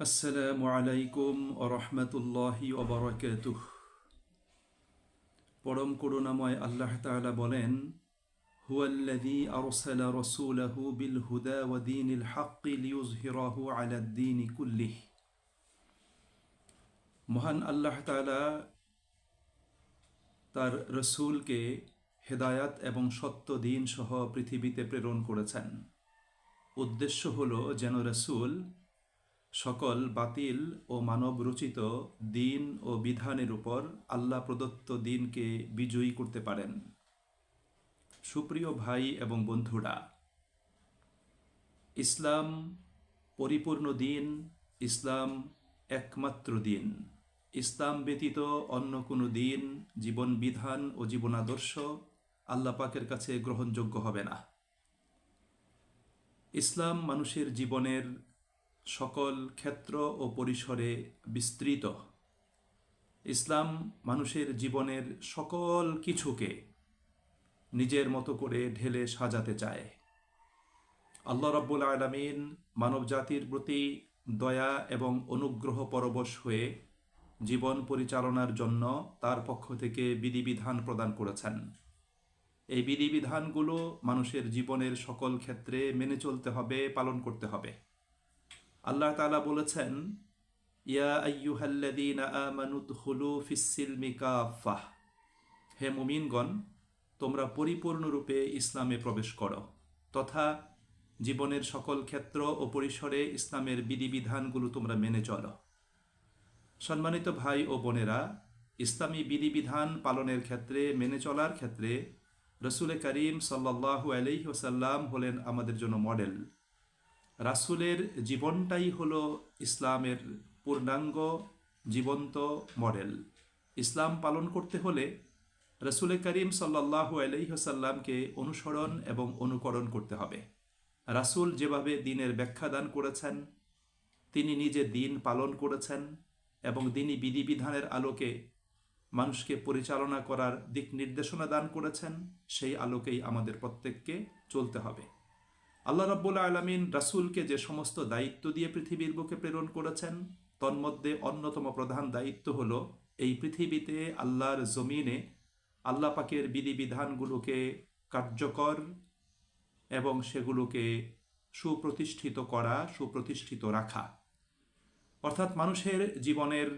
আসসালামু আলাইকুম ও রহমতুল্লাহি ওবরাকাতুহ। পরম করুণাময় আল্লাহ তাআলা বলেন, হুয়াল্লাযী আরসালা রাসূলাহু বিল হুদা ওয়া দীনিল হাক্কি লিইয়ুযহিরাহু আলা দ্বীনি কুল্লিহ। মহান আল্লাহ তাআলা তার রসূলকে হেদায়াত এবং সত্য দিন সহ পৃথিবীতে প্রেরণ করেছেন। উদ্দেশ্য হলো যেন রসূল সকল বাতিল ও মানব রচিত দিন ও বিধানের উপর আল্লাহ প্রদত্ত দিনকে বিজয়ী করতে পারেন। সুপ্রিয় ভাই এবং বন্ধুরা, ইসলাম পরিপূর্ণ দিন, ইসলাম একমাত্র দিন। ইসলাম ব্যতীত অন্য কোনো দিন, জীবন বিধান ও জীবনাদর্শ আল্লাহ পাকের কাছে গ্রহণযোগ্য হবে না। ইসলাম মানুষের জীবনের সকল ক্ষেত্র ও পরিসরে বিস্তৃত। ইসলাম মানুষের জীবনের সকল কিছুকে নিজের মতো করে ঢেলে সাজাতে চায়। আল্লাহ রব্বুল আলমিন মানব জাতির প্রতি দয়া এবং অনুগ্রহ পরবশ হয়ে জীবন পরিচালনার জন্য তার পক্ষ থেকে বিধিবিধান প্রদান করেছেন। এই বিধিবিধানগুলো মানুষের জীবনের সকল ক্ষেত্রে মেনে চলতে হবে, পালন করতে হবে। আল্লাহ তালা বলেছেন, ইয়া আইয়ুহাল্লাযীনা আমানু দুখুলু ফিস-সিলমি কাফাহ হে মুমিনগণ, তোমরা পরিপূর্ণরূপে ইসলামে প্রবেশ করো, তথা জীবনের সকল ক্ষেত্র ও পরিসরে ইসলামের বিধিবিধানগুলো তোমরা মেনে চলো। সম্মানিত ভাই ও বোনেরা, ইসলামী বিধিবিধান পালনের ক্ষেত্রে, মেনে চলার ক্ষেত্রে, রসুল করিম সাল্লাহু আলহি ওসাল্লাম হলেন আমাদের জন্য মডেল। রাসুলের জীবনটাই হলো ইসলামের পূর্ণাঙ্গ, জীবন্ত মডেল। ইসলাম পালন করতে হলে রসুল করিম সাল্লাহু আলহিহসাল্লামকে অনুসরণ এবং অনুকরণ করতে হবে। রাসুল যেভাবে দিনের ব্যাখ্যা দান করেছেন, তিনি নিজে দিন পালন করেছেন এবং দিনই বিধিবিধানের আলোকে মানুষকে পরিচালনা করার দিক নির্দেশনা দান করেছেন, সেই আলোকেই আমাদের প্রত্যেককে চলতে হবে। আল্লাহ রাব্বুল আলমিন রাসুলকে যে সমস্ত দায়িত্ব দিয়ে পৃথিবীর বুকে প্রেরণ করেছেন, তন্মধ্যে অন্যতম প্রধান দায়িত্ব হল এই পৃথিবীতে আল্লাহর জমিনে আল্লাহ পাকের বিধিবিধানগুলোকে কার্যকর এবং সেগুলোকে সুপ্রতিষ্ঠিত করা, সুপ্রতিষ্ঠিত রাখা। অর্থাৎ মানুষের জীবনের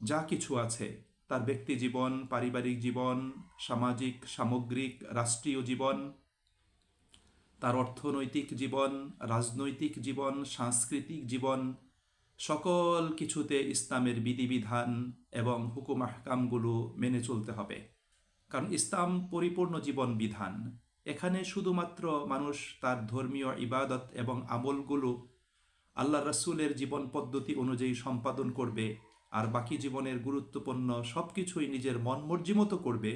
যা কিছু আছে, তার ব্যক্তি জীবন, পারিবারিক জীবন, সামাজিক, সামগ্রিক, রাষ্ট্রীয় জীবন তার অর্থনৈতিক জীবন, রাজনৈতিক জীবন, সাংস্কৃতিক জীবন, সকল কিছুতে ইসলামের বিধিবিধান এবং হুকুম আহকামগুলো মেনে চলতে হবে। কারণ ইসলাম পরিপূর্ণ জীবন বিধান। এখানে শুধুমাত্র মানুষ তার ধর্মীয় ইবাদত এবং আমলগুলো আল্লাহ রসুলের জীবন পদ্ধতি অনুযায়ী সম্পাদন করবে আর বাকি জীবনের গুরুত্বপূর্ণ সব কিছুই নিজের মন মর্জি মতো করবে,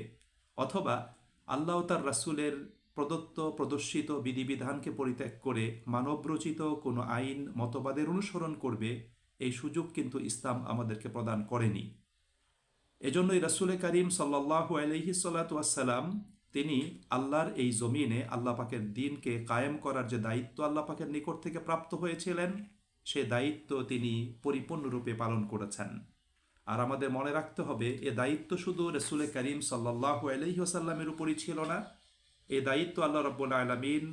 অথবা আল্লাহ তার রাসুলের প্রদত্ত, প্রদর্শিত বিধিবিধানকে পরিত্যাগ করে মানবরচিত কোনো আইন, মতবাদের অনুসরণ করবে, এই সুযোগ কিন্তু ইসলাম আমাদেরকে প্রদান করেনি। এজন্যই রাসুলে করিম সাল্লাহু আলহি সাল্লাতাম তিনি আল্লাহর এই জমিনে আল্লাহ পাকের দিনকে কায়েম করার যে দায়িত্ব আল্লাহ পাকের নিকট থেকে প্রাপ্ত হয়েছিলেন, সে দায়িত্ব তিনি পরিপূর্ণরূপে পালন করেছেন। আর আমাদের মনে রাখতে হবে, এ দায়িত্ব শুধু রসুলে করিম সাল্লাহু আলহি আসাল্লামের উপরই ছিল না এ দায়িত্ব আল্লাহ রব্বুল আলমিন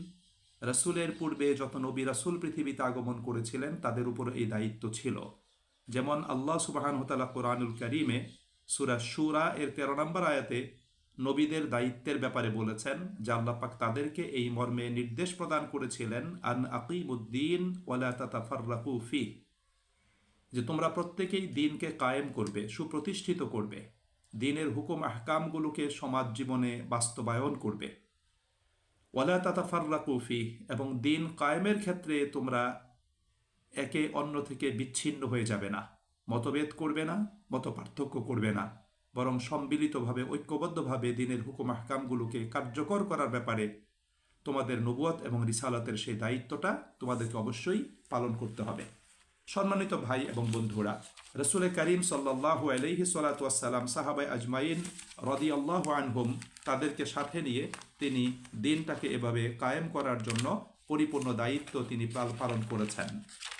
রসুলের পূর্বে যত নবী রাসুল পৃথিবীতে আগমন করেছিলেন, তাদের উপর এই দায়িত্ব ছিল। যেমন আল্লাহ সুবাহান হতালা কোরআনুল করিমে সুরা সুরা এর তেরো নম্বর আয়াতে নবীদের দায়িত্বের ব্যাপারে বলেছেন, যে আল্লাপাক তাদেরকে এই মর্মে নির্দেশ প্রদান করেছিলেন, আন আকিমুদ্দিন ওয়ালা তাতাফার্রাকু ফি যে তোমরা প্রত্যেকেই দিনকে কায়েম করবে, সুপ্রতিষ্ঠিত করবে। দিনের হুকুম আহকামগুলোকে সমাজ জীবনে বাস্তবায়ন করবে। ওয়ালা তাতাফাররা কুফি এবং দিন কায়েমের ক্ষেত্রে তোমরা একে অন্য থেকে বিচ্ছিন্ন হয়ে যাবে না। মতভেদ করবে না মত পার্থক্য করবে না। বরং সম্মিলিতভাবে, ঐক্যবদ্ধভাবে দিনের হুকুম হাকামগুলোকে কার্যকর করার ব্যাপারে তোমাদের নবুয়াত এবং রিসালাতের সেই দায়িত্বটা তোমাদেরকে অবশ্যই পালন করতে হবে। সম্মানিত ভাই এবং বন্ধুরা, রসুল করিম সাল্লাহ আলহি সালাতাম সাহাবাই আজমাইন রদি আল্লাহ আনহুম তাদেরকে সাথে নিয়ে তিনি দিনটাকে এভাবে কায়েম করার জন্য পরিপূর্ণ দায়িত্ব তিনি পালন করেছেন।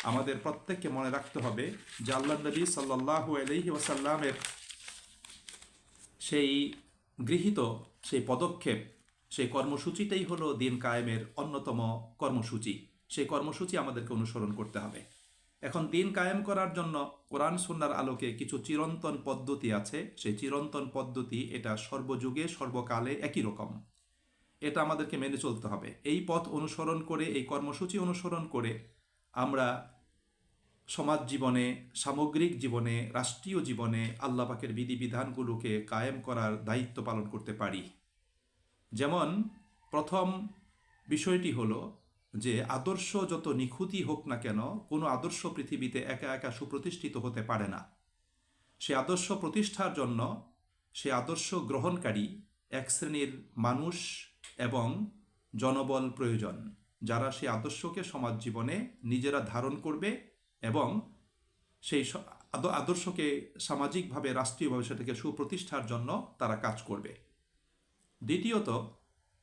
আমাদের প্রত্যেককে মনে রাখতে হবে যে আল্লাহ নবী সাল্লাহু আলহি ওয়াসাল্লামের সেই গৃহীত, সেই পদক্ষেপ, সেই কর্মসূচিটাই হলো দিন কায়েমের অন্যতম কর্মসূচি। সেই কর্মসূচি আমাদেরকে অনুসরণ করতে হবে। এখন দিন কায়েম করার জন্য কোরআন সুন্নার আলোকে কিছু চিরন্তন পদ্ধতি আছে। সেই চিরন্তন পদ্ধতি এটা সর্বযুগে, সর্বকালে একই রকম। এটা আমাদেরকে মেনে চলতে হবে। এই পথ অনুসরণ করে, এই কর্মসূচি অনুসরণ করে আমরা সমাজ জীবনে, সামগ্রিক জীবনে, রাষ্ট্রীয় জীবনে আল্লাহ পাকের বিধিবিধানগুলোকে কায়েম করার দায়িত্ব পালন করতে পারি। যেমন প্রথম বিষয়টি হলো যে আদর্শ যত নিখুঁতই হোক না কেন, কোনো আদর্শ পৃথিবীতে একা একা সুপ্রতিষ্ঠিত হতে পারে না। সে আদর্শ প্রতিষ্ঠার জন্য সে আদর্শ গ্রহণকারী এক শ্রেণির মানুষ এবং জনবল প্রয়োজন, যারা সেই আদর্শকে সমাজ জীবনে নিজেরা ধারণ করবে এবং সেই আদ- আদর্শকে সামাজিকভাবে, রাষ্ট্রীয়ভাবে সেটাকে সুপ্রতিষ্ঠার জন্য তারা কাজ করবে। দ্বিতীয়ত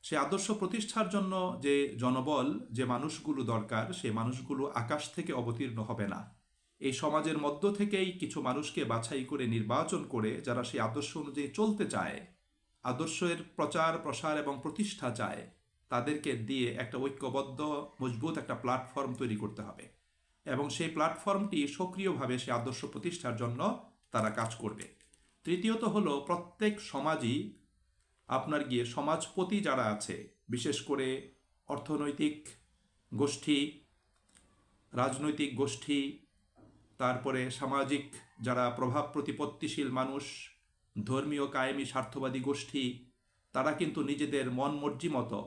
সে আদর্শ প্রতিষ্ঠার জন্য যে জনবল, যে মানুষগুলো দরকার, সে মানুষগুলো আকাশ থেকে অবতীর্ণ হবে না। এই সমাজের মধ্য থেকেই কিছু মানুষকে বাছাই করে নির্বাচন করে যারা সেই আদর্শ অনুযায়ী চলতে চায়, আদর্শের প্রচার, প্রসার এবং প্রতিষ্ঠা চায়, তাদেরকে দিয়ে একটা ঐক্যবদ্ধ, মজবুত একটা প্ল্যাটফর্ম তৈরি করতে হবে। এবং সেই প্ল্যাটফর্মটি সক্রিয়ভাবে সে আদর্শ প্রতিষ্ঠার জন্য তারা কাজ করবে। তৃতীয়ত হলো প্রত্যেক সমাজই আপনার গিয়ে সমাজপতি যারা আছে, বিশেষ করে অর্থনৈতিক গোষ্ঠী, রাজনৈতিক গোষ্ঠী, তারপরে সামাজিক যারা প্রভাব প্রতিপত্তিশীল মানুষ, ধর্মীয় কায়েমি স্বার্থবাদী গোষ্ঠী, তারা কিন্তু নিজেদের মন মর্জি মতো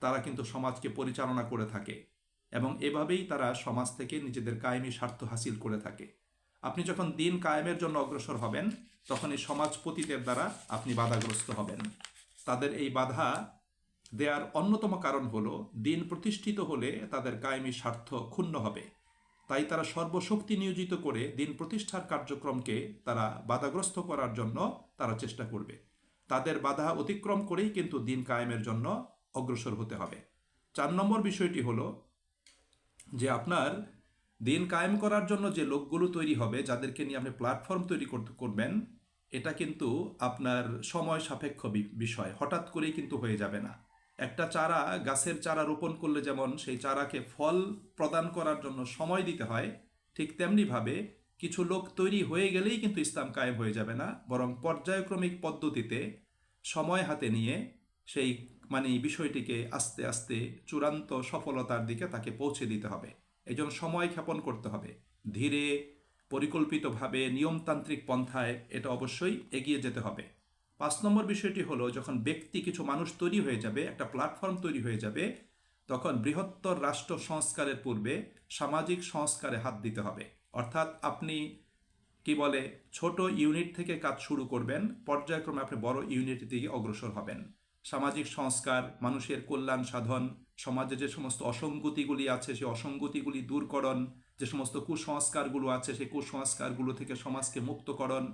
তারা কিন্তু সমাজকে পরিচালনা করে থাকে এবং এভাবেই তারা সমাজ থেকে নিজেদের কায়েমি স্বার্থ হাসিল করে থাকে। আপনি যখন দিন কায়েমের জন্য অগ্রসর হবেন তখন এই সমাজপতিদের দ্বারা আপনি বাধাগ্রস্ত হবেন। তাদের এই বাধা দেওয়ার অন্যতম কারণ হলো, দিন প্রতিষ্ঠিত হলে তাদের কায়েমি স্বার্থ ক্ষুণ্ণ হবে। তাই তারা সর্বশক্তি নিয়োজিত করে দিন প্রতিষ্ঠার কার্যক্রমকে তারা বাধাগ্রস্ত করার জন্য তারা চেষ্টা করবে। তাদের বাধা অতিক্রম করেই কিন্তু দিন কায়েমের জন্য অগ্রসর হতে হবে। চার নম্বর বিষয়টি হলো যে আপনার দিন কায়েম করার জন্য যে লোকগুলো তৈরি হবে, যাদেরকে নিয়ে আপনি প্ল্যাটফর্ম তৈরি করবেন, এটা কিন্তু আপনার সময় সাপেক্ষ বিষয়। হঠাৎ করেই কিন্তু হয়ে যাবে না। একটা চারা, গাছের চারা রোপণ করলে যেমন সেই চারাকে ফল প্রদান করার জন্য সময় দিতে হয়, ঠিক তেমনিভাবে কিছু লোক তৈরি হয়ে গেলেই কিন্তু ইসলাম কায়েম হয়ে যাবে না, বরং পর্যায়ক্রমিক পদ্ধতিতে সময় হাতে নিয়ে সেই মানে বিষয়টিকে আস্তে আস্তে চূড়ান্ত সফলতার দিকে তাকে পৌঁছে দিতে হবে। এই জন্য সময় ক্ষেপণ করতে হবে। ধীরে, পরিকল্পিতভাবে নিয়মতান্ত্রিক পন্থায় এটা অবশ্যই এগিয়ে যেতে হবে। পাঁচ নম্বর বিষয়টি হলো, যখন ব্যক্তি কিছু মানুষ তৈরি হয়ে যাবে, একটা প্ল্যাটফর্ম তৈরি হয়ে যাবে, তখন বৃহত্তর রাষ্ট্র সংস্কারের পূর্বে সামাজিক সংস্কারে হাত দিতে হবে। অর্থাৎ আপনি কি বলে, ছোট ইউনিট থেকে কাজ শুরু করবেন, পর্যায়ক্রমে আপনি বড় ইউনিটের দিকে অগ্রসর হবেন। সামাজিক সংস্কার, মানুষের কল্যাণ সাধন সমাজে যে সমস্ত অসঙ্গতিগুলি আছে, সেই অসঙ্গতিগুলি দূরকরণ, যে সমস্ত কুসংস্কারগুলো আছে, সেই কুসংস্কারগুলো থেকে সমাজকে মুক্তকরণ,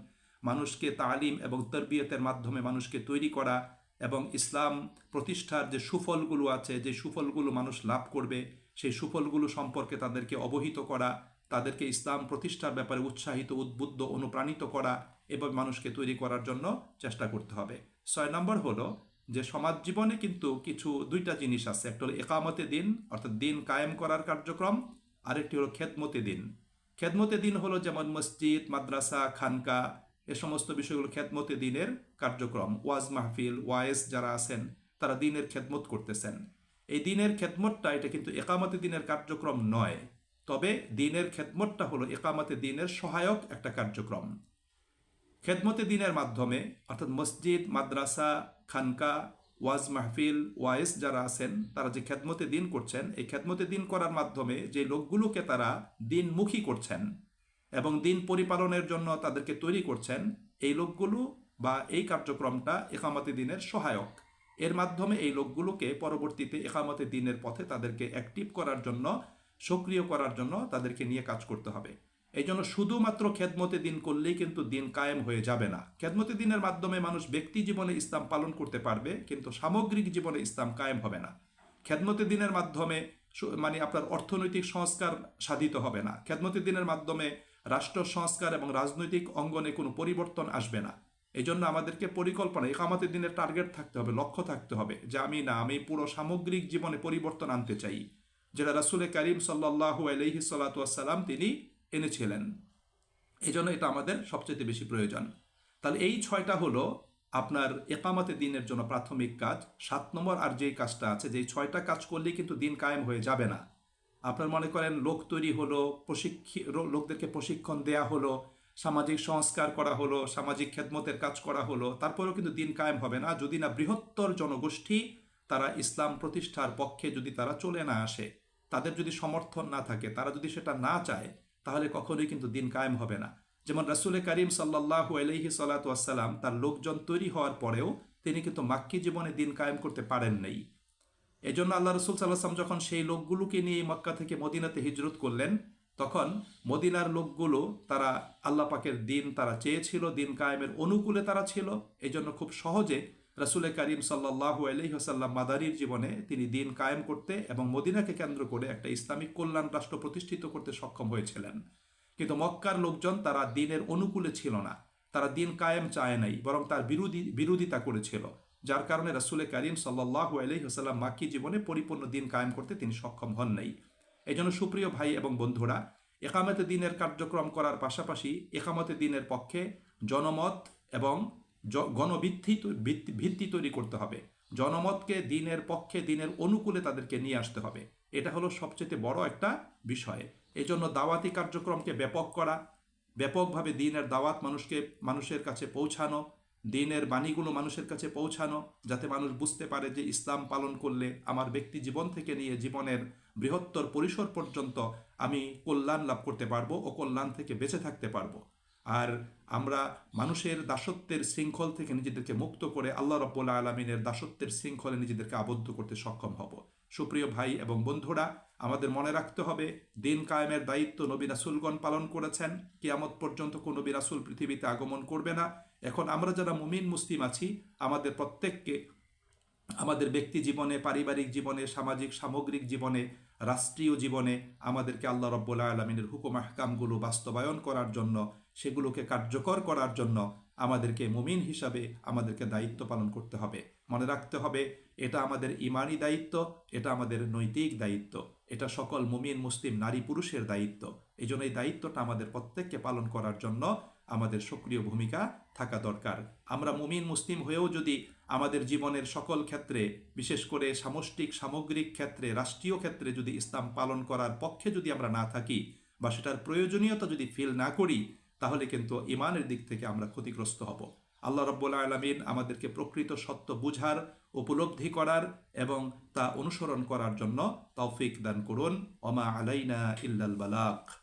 মানুষকে তালিম এবং তরবিয়তের মাধ্যমে মানুষকে তৈরি করা এবং ইসলাম প্রতিষ্ঠার যে সুফলগুলো আছে, যে সুফলগুলো মানুষ লাভ করবে, সেই সুফলগুলো সম্পর্কে তাদেরকে অবহিত করা, তাদেরকে ইসলাম প্রতিষ্ঠার ব্যাপারে উৎসাহিত, উদ্বুদ্ধ, অনুপ্রাণিত করা এবং মানুষকে তৈরি করার জন্য চেষ্টা করতে হবে। ছয় নম্বর হলো যে সমাজ জীবনে কিন্তু কিছু দুইটা জিনিস আছে। একটা হলো একামতে দিন, অর্থাৎ দিন কায়েম করার কার্যক্রম, আরেকটি হলো খেদমতে দিন। খেদমতে দিন হলো যেমন মসজিদ, মাদ্রাসা, খানকা, এ সমস্ত বিষয়গুলো খেদমতে দিনের কার্যক্রম। ওয়াজ মাহফিল, ওয়ায়েস যারা আছেন, তারা দিনের খেদমত করতেছেন। এই দিনের খেদমতটা, এটা কিন্তু একামতে দিনের কার্যক্রম নয়। তবে দিনের খেদমতটা হলো একামতে দিনের সহায়ক একটা কার্যক্রম। খেদমতে দিনের মাধ্যমে, অর্থাৎ মসজিদ, মাদ্রাসা খানকা, ওয়াজ মাহফিল, ওয়াইস যারা আছেন, তারা যে খেদমতে দিন করছেন, এই খেদমতে দিন করার মাধ্যমে যে লোকগুলোকে তারা দিনমুখী করছেন এবং দিন পরিপালনের জন্য তাদেরকে তৈরি করছেন, এই লোকগুলো বা এই কার্যক্রমটা একামতে দিনের সহায়ক। এর মাধ্যমে এই লোকগুলোকে পরবর্তীতে একামতে দিনের পথে তাদেরকে অ্যাক্টিভ করার জন্য, সক্রিয় করার জন্য তাদেরকে নিয়ে কাজ করতে হবে। এই জন্য শুধুমাত্র খেদমতে দিন করলেই কিন্তু দিন কায়েম হয়ে যাবে না। খেদমতে দিনের মাধ্যমে মানুষ ব্যক্তি জীবনে ইসলাম পালন করতে পারবে, কিন্তু সামগ্রিক জীবনে ইসলাম কায়েম হবে না। খেদমতে দিনের মাধ্যমে মানে আপনার অর্থনৈতিক সংস্কার সাধিত হবে না। খেদমতি দিনের মাধ্যমে রাষ্ট্র সংস্কার এবং রাজনৈতিক অঙ্গনে কোনো পরিবর্তন আসবে না। এই জন্য আমাদেরকে পরিকল্পনা একামতের দিনের টার্গেট থাকতে হবে, লক্ষ্য থাকতে হবে যে আমি না, আমি পুরো সামগ্রিক জীবনে পরিবর্তন আনতে চাই। যেটা রাসুল করিম সাল্লাহু আলহি সাল্লাতাম তিনি এনেছিলেন। এই জন্য এটা আমাদের সবচেয়ে বেশি প্রয়োজন। তাহলে এই ছয়টা হলো আপনার একামতে দিনের জন্য প্রাথমিক কাজ। সাত নম্বর আর যেই কাজটা আছে, যেই ছয়টা কাজ করলেই কিন্তু দিন কায়েম হয়ে যাবে না। আপনার মনে করেন লোক তৈরি হলো, প্রশিক্ষি লোকদেরকে প্রশিক্ষণ দেয়া হলো, সামাজিক সংস্কার করা হলো, সামাজিক খেদমতের কাজ করা হলো, তারপরেও কিন্তু দিন কায়েম হবে না। যদি না বৃহত্তর জনগোষ্ঠী তারা ইসলাম প্রতিষ্ঠার পক্ষে যদি তারা চলে না আসে, তাদের যদি সমর্থন না থাকে, তারা যদি সেটা না চায় তাহলে কখনোই কিন্তু দিন কায়েম হবে না। যেমন রাসুল করিম সাল্লাহ আলহি সাল্লাতাম তার লোকজন তৈরি হওয়ার পরেও তিনি কিন্তু মাক্কি জীবনে দিন কায়েম করতে পারেন নাই। এই জন্য আল্লাহ রসুল সাল্লাহাম যখন সেই লোকগুলোকে নিয়ে মক্কা থেকে মদিনাতে হিজরত করলেন, তখন মদিনার লোকগুলো তারা আল্লাহ পাকের দিন তারা চেয়েছিল, দিন কায়েমের অনুকূলে তারা ছিল। এই জন্য খুব সহজে রাসুল করিম সাল্লাহ আলহিহাসাল্লাম মাদারির জীবনে তিনি দিন কায়েম করতে এবং মদিনাকে কেন্দ্র করে একটা ইসলামিক কল্যাণ রাষ্ট্র প্রতিষ্ঠিত করতে সক্ষম হয়েছিলেন। কিন্তু মক্কার লোকজন তারা দিনের অনুকূলে ছিল না। তারা দিন কায়েম চায় নাই, বরং তার বিরোধী, বিরোধিতা করেছিল। যার কারণে রাসুলে করিম সাল্লাহু আলহিহাসাল্লাম মাক্কি জীবনে পরিপূর্ণ দিন কায়েম করতে তিনি সক্ষম হন নাই। এই জন্য সুপ্রিয় ভাই এবং বন্ধুরা, একামতে দিনের কার্যক্রম করার পাশাপাশি একামতে দিনের পক্ষে জনমত এবং গণভিত্তি ভিত্তি- ভিত্তি তৈরি করতে হবে। জনমতকে দিনের পক্ষে, দিনের অনুকূলে তাদেরকে নিয়ে আসতে হবে। এটা হলো সবচেয়ে বড় একটা বিষয়। এই জন্য দাওয়াতি কার্যক্রমকে ব্যাপক করা, ব্যাপকভাবে দিনের দাওয়াত মানুষকে, মানুষের কাছে পৌঁছানো, দিনের বাণীগুলো মানুষের কাছে পৌঁছানো, যাতে মানুষ বুঝতে পারে যে ইসলাম পালন করলে আমার ব্যক্তি জীবন থেকে নিয়ে জীবনের বৃহত্তর পরিসর পর্যন্ত আমি কল্যাণ লাভ করতে পারব ও কল্যাণ থেকে বেঁচে থাকতে পারব। আর আমরা মানুষের দাসত্বের শৃঙ্খল থেকে নিজেদেরকে মুক্ত করে আল্লাহ রব্বুল্লা আলমিনের দাসত্বের শৃঙ্খলে নিজেদেরকে আবদ্ধ করতে সক্ষম হব। সুপ্রিয় ভাই এবং বন্ধুরা, আমাদের মনে রাখতে হবে, দিন কায়েমের দায়িত্ব নবী রাসুলগণ পালন করেছেন। কিয়ামত পর্যন্ত কোনো নবী রাসুল পৃথিবীতে আগমন করবে না। এখন আমরা যারা মুমিন, মুসলিম আছি, আমাদের প্রত্যেককে, আমাদের ব্যক্তি জীবনে, পারিবারিক জীবনে, সামাজিক, সামগ্রিক জীবনে, রাষ্ট্রীয় জীবনে আমাদেরকে আল্লাহ রব্বুল্লাহ আলমিনের হুকুম আহকামগুলো বাস্তবায়ন করার জন্য সেগুলোকে কার্যকর করার জন্য আমাদেরকে মুমিন হিসাবে আমাদেরকে দায়িত্ব পালন করতে হবে। মনে রাখতে হবে, এটা আমাদের ইমানি দায়িত্ব, এটা আমাদের নৈতিক দায়িত্ব। এটা সকল মুমিন, মুসলিম, নারী, পুরুষের দায়িত্ব। এই জন্য এই দায়িত্বটা আমাদের প্রত্যেককে পালন করার জন্য আমাদের সক্রিয় ভূমিকা থাকা দরকার। আমরা মুমিন, মুসলিম হয়েও যদি আমাদের জীবনের সকল ক্ষেত্রে, বিশেষ করে সামষ্টিক, সামগ্রিক ক্ষেত্রে, রাষ্ট্রীয় ক্ষেত্রে যদি ইসলাম পালন করার পক্ষে যদি আমরা না থাকি বা সেটার প্রয়োজনীয়তা যদি ফিল না করি তাহলে কিন্তু ইমানের দিক থেকে আমরা ক্ষতিগ্রস্ত হব। আল্লাহ রব্বুল আলমিন আমাদেরকে প্রকৃত সত্য বুঝার, উপলব্ধি করার এবং তা অনুসরণ করার জন্য তৌফিক দান করুন। অমা আলাইনা ইল্লাল বালাক।